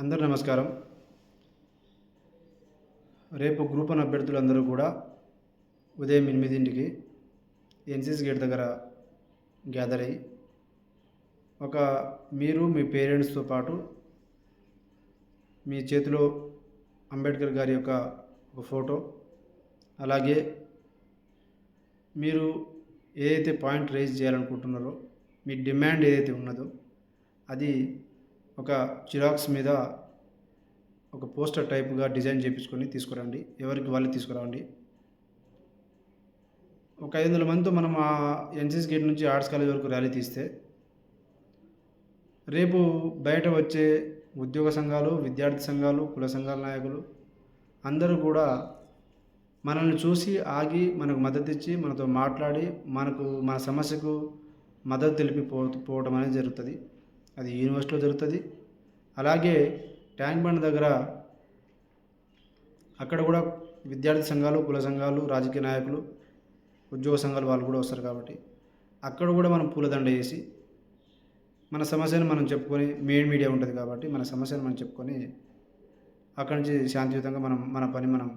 అందరు నమస్కారం. రేపు గ్రూప్ వన్ అభ్యర్థులందరూ కూడా ఉదయం ఎనిమిదింటికి ఎన్సీసీ గేట్ దగ్గర గ్యాదర్ అయ్యి ఒక మీరు మీ పేరెంట్స్తో పాటు మీ చేతిలో అంబేద్కర్ గారి యొక్క ఒక ఫోటో అలాగే మీరు ఏదైతే పాయింట్ రేజ్ చేయాలనుకుంటున్నారో మీ డిమాండ్ ఏదైతే ఉన్నదో అది ఒక జిరాక్స్ మీద ఒక పోస్టర్ టైప్గా డిజైన్ చేయించుకొని తీసుకురండి. ఎవరికి వాళ్ళు తీసుకురండి ఒక ఐదు వందల మందితో మనం ఆ ఎన్సీసీ గేట్ నుంచి ఆర్ట్స్ కాలేజ్ వరకు ర్యాలీ తీస్తే రేపు బయట వచ్చే ఉద్యోగ సంఘాలు విద్యార్థి సంఘాలు కుల సంఘాల నాయకులు అందరూ కూడా మనల్ని చూసి ఆగి మనకు మద్దతు ఇచ్చి మనతో మాట్లాడి మనకు మన సమస్యకు మద్దతు తెలిపి పో పోవటం అనేది జరుగుతుంది. అది యూనివర్సిటీలో జరుగుతుంది. అలాగే ట్యాంక్ బండ్ దగ్గర అక్కడ కూడా విద్యార్థి సంఘాలు కుల సంఘాలు రాజకీయ నాయకులు ఉద్యోగ సంఘాలు వాళ్ళు కూడా వస్తారు కాబట్టి అక్కడ కూడా మనం పూలదండ వేసి మన సమస్యను మనం చెప్పుకొని మెయిన్ మీడియా ఉంటుంది కాబట్టి మన సమస్యను మనం చెప్పుకొని అక్కడి నుంచి శాంతియుతంగా మనం మన పని మనం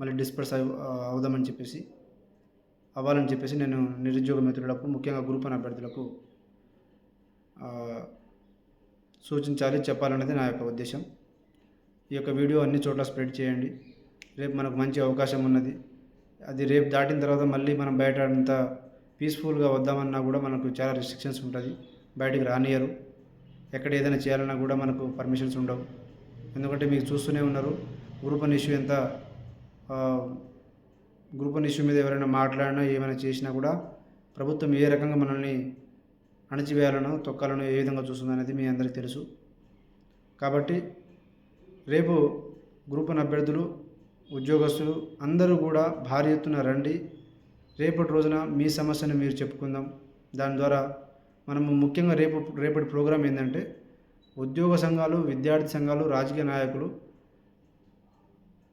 మళ్ళీ డిస్పర్స్ అవ్ అవుదామని చెప్పేసి అవ్వాలని చెప్పేసి నేను నిరుద్యోగ మిత్రులకు ముఖ్యంగా గ్రూప్ అభ్యర్థులకు సూచించాలి చెప్పాలనేది నా యొక్క ఉద్దేశం. ఈ యొక్క వీడియో అన్ని చోట్ల స్ప్రెడ్ చేయండి. రేపు మనకు మంచి అవకాశం ఉన్నది. అది రేపు దాటిన తర్వాత మళ్ళీ మనం బయట అంత పీస్ఫుల్గా వద్దామన్నా కూడా మనకు చాలా రిస్ట్రిక్షన్స్ ఉంటుంది బయటికి రానియరు ఎక్కడ ఏదైనా చేయాలన్నా కూడా మనకు పర్మిషన్స్ ఉండవు. ఎందుకంటే మీరు చూస్తూనే ఉన్నారు గ్రూప్ అన్ ఇష్యూ ఎంత గ్రూప్ అన్ ఇష్యూ మీద ఎవరైనా మాట్లాడినా ఏమైనా చేసినా కూడా ప్రభుత్వం ఏ రకంగా మనల్ని అణచివేయాలనో తొక్కాలను ఏ విధంగా చూస్తుందనేది మీ అందరికీ తెలుసు. కాబట్టి రేపు గ్రూప్ వన్ అభ్యర్థులు ఉద్యోగస్తులు అందరూ కూడా భారీ ఎత్తున రండి. రేపటి రోజున మీ సమస్యను మీరు చెప్పుకుందాం. దాని ద్వారా మనము ముఖ్యంగా రేపు రేపటి ప్రోగ్రాం ఏంటంటే ఉద్యోగ సంఘాలు విద్యార్థి సంఘాలు రాజకీయ నాయకులు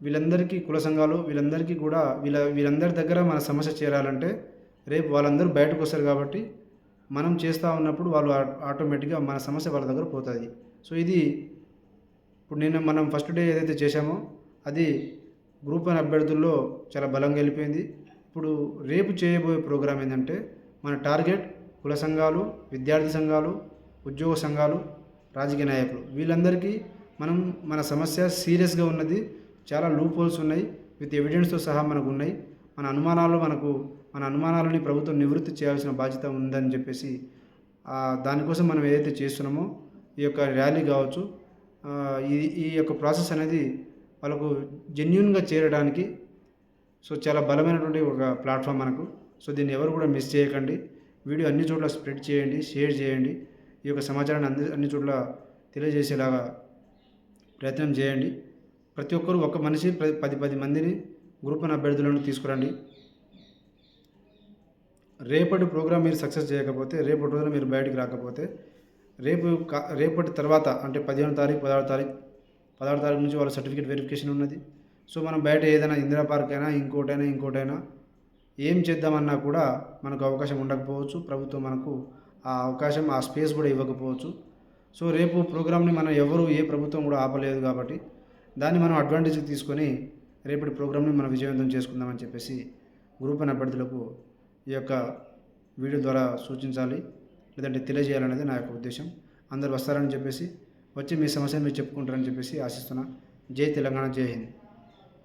వీళ్ళందరికీ కుల సంఘాలు వీళ్ళందరికీ కూడా వీళ్ళ వీళ్ళందరి దగ్గర మన సమస్య చేరాలంటే రేపు వాళ్ళందరూ బయటకు వస్తారు కాబట్టి మనం చేస్తూ ఉన్నప్పుడు వాళ్ళు ఆ- ఆటోమేటిక్గా మన సమస్య వాళ్ళ దగ్గర పోతుంది. సో ఇది ఇప్పుడు నిన్న మనం ఫస్ట్ డే ఏదైతే చేశామో అది గ్రూప్ వన్ అభ్యర్థుల్లో చాలా బలంగా వెళ్ళిపోయింది. ఇప్పుడు రేపు చేయబోయే ప్రోగ్రాం ఏంటంటే మన టార్గెట్ కుల సంఘాలు విద్యార్థి సంఘాలు ఉద్యోగ సంఘాలు రాజకీయ నాయకులు. వీళ్ళందరికీ మనం మన సమస్య సీరియస్గా ఉన్నది చాలా లూప్ హోల్స్ ఉన్నాయి విత్ ఎవిడెన్స్తో సహా మనకు ఉన్నాయి. మన అనుమానాలు మనకు మన అనుమానాలని ప్రభుత్వం నివృత్తి చేయాల్సిన బాధ్యత ఉందని చెప్పేసి దానికోసం మనం ఏదైతే చేస్తున్నామో ఈ యొక్క ర్యాలీ కావచ్చు ఈ ఈ యొక్క ప్రాసెస్ అనేది వాళ్ళకు జెన్యున్గా చేరడానికి సో చాలా బలమైనటువంటి ఒక ప్లాట్ఫామ్ మనకు. సో దీన్ని ఎవరు కూడా మిస్ చేయకండి. వీడియో అన్ని చోట్ల స్ప్రెడ్ చేయండి షేర్ చేయండి. ఈ యొక్క సమాచారాన్ని అన్ని అన్ని చోట్ల తెలియజేసేలాగా ప్రయత్నం చేయండి. ప్రతి ఒక్కరు ఒక మనిషి పది పది మందిని గ్రూప్ అభ్యర్థులను తీసుకురండి. రేపటి ప్రోగ్రామ్ మీరు సక్సెస్ చేయకపోతే రేపటి రోజున మీరు బయటికి రాకపోతే రేపు రేపటి తర్వాత అంటే పదిహేను తారీఖు పదహారు తారీఖు పదహారు తారీఖు నుంచి వాళ్ళ సర్టిఫికేట్ వెరిఫికేషన్ ఉన్నది. సో మనం బయట ఏదైనా ఇందిరా పార్క్ అయినా ఇంకోటైనా ఇంకోటైనా ఏం చేద్దామన్నా కూడా మనకు అవకాశం ఉండకపోవచ్చు. ప్రభుత్వం మనకు ఆ అవకాశం ఆ స్పేస్ కూడా ఇవ్వకపోవచ్చు. సో రేపు ప్రోగ్రామ్ని మనం ఎవరు ఏ ప్రభుత్వం కూడా ఆపలేదు కాబట్టి దాన్ని మనం అడ్వాంటేజ్ తీసుకొని రేపటి ప్రోగ్రామ్ని మనం విజయవంతం చేసుకుందామని చెప్పేసి గ్రూప్ వన్ అభ్యర్థులకు ఈ యొక్క వీడియో ద్వారా సూచించాలి లేదంటే తెలియజేయాలనేది నా యొక్క ఉద్దేశం. అందరు వస్తారని చెప్పేసి వచ్చి మీ సమస్యను మీరు చెప్పుకుంటారని చెప్పేసి ఆశిస్తున్నా. జై తెలంగాణ జై హింద్.